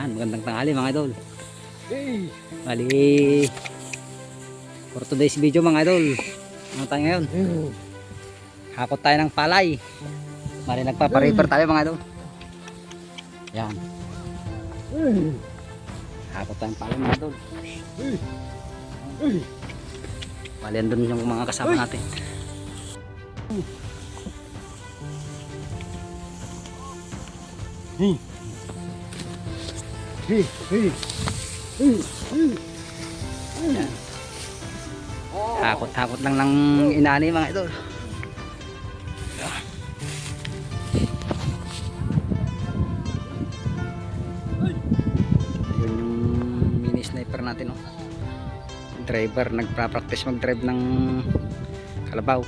Yan, magandang tanghali mga idol. Hey! Bali, for today's video mga idol. Ano tayo ngayon? Hakot tayo ng palay. Bali, nagpaparepair tayo mga idol. Yan. Hakot tayo ng palay mga idol. Bali, andun yung mga kasama natin. Hey! Hey! Yan. Hakot-hakot lang ng inani mga idol. Yun yung mini sniper natin oh. Driver nagpa-practice mag-drive ng kalabaw.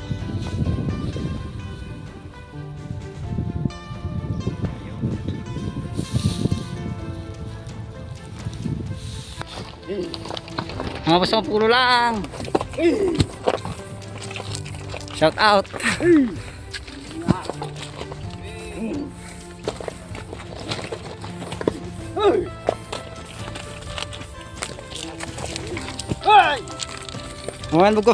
Mga basta pulo lang. Shout out. Mawan buko.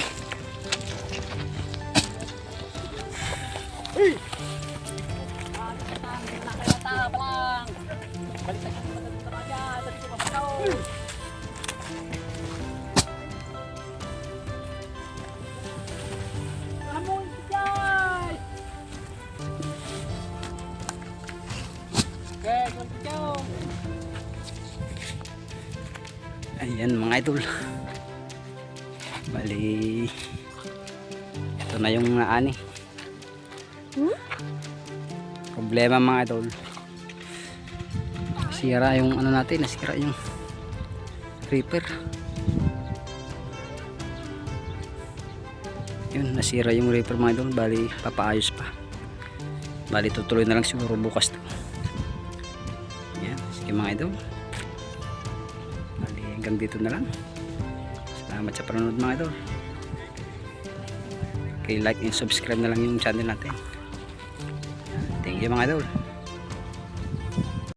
Ayan mga idol. Bali. Ito na yung naani. Problema mga idol. Sira yung ano natin, nasira yung reaper. Yun, nasira yung reaper mga idol. Bali, papaayos pa. Bali, tutuloy na lang siguro bukas to. Yan, sige mga idol. Bali, hanggang dito na lang. Salamat sa panonood mga idol. Okay, like and subscribe na lang yung channel natin. Thank you mga idol.